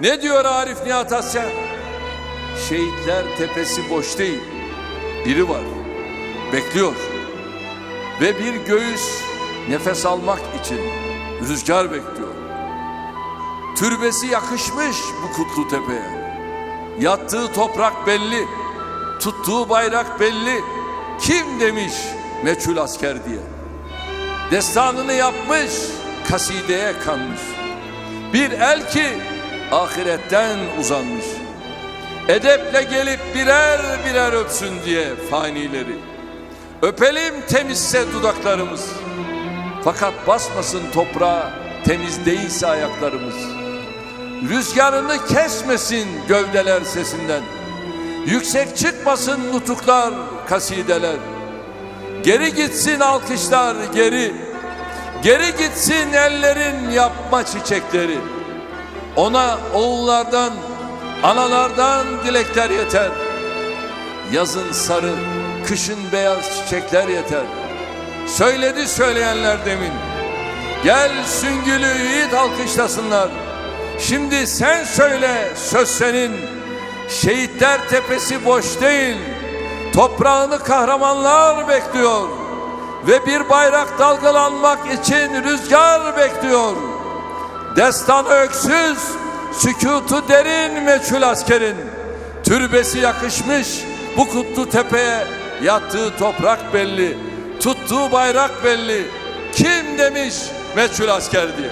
Ne diyor Arif Nihat Asya? Şehitler tepesi boş değil. Biri var. Bekliyor. Ve bir göğüs nefes almak için rüzgar bekliyor. Türbesi yakışmış bu kutlu tepeye. Yattığı toprak belli. Tuttuğu bayrak belli. Kim demiş meçhul asker diye. Destanını yapmış, kasideye kanmış. Bir el ki ahiretten uzanmış. Edeple gelip birer birer öpsün diye fanileri. Öpelim temizse dudaklarımız. Fakat basmasın toprağa temiz değilse ayaklarımız. Rüzgarını kesmesin gövdeler sesinden. Yüksek çıkmasın nutuklar, kasideler. Geri gitsin alkışlar geri. Geri gitsin ellerin yapma çiçekleri. Ona oğullardan, analardan dilekler yeter. Yazın sarı, kışın beyaz çiçekler yeter. Söyledi söyleyenler demin. Gel süngülü yiğit alkışlasınlar. Şimdi sen söyle söz senin. Şehitler tepesi boş değil. Toprağını kahramanlar bekliyor. Ve bir bayrak dalgalanmak için rüzgar bekliyor. Destanı öksüz, sükutu derin meçhul askerin. Türbesi yakışmış bu kutlu tepeye. Yattığı toprak belli, tuttuğu bayrak belli. Kim demiş meçhul asker diye.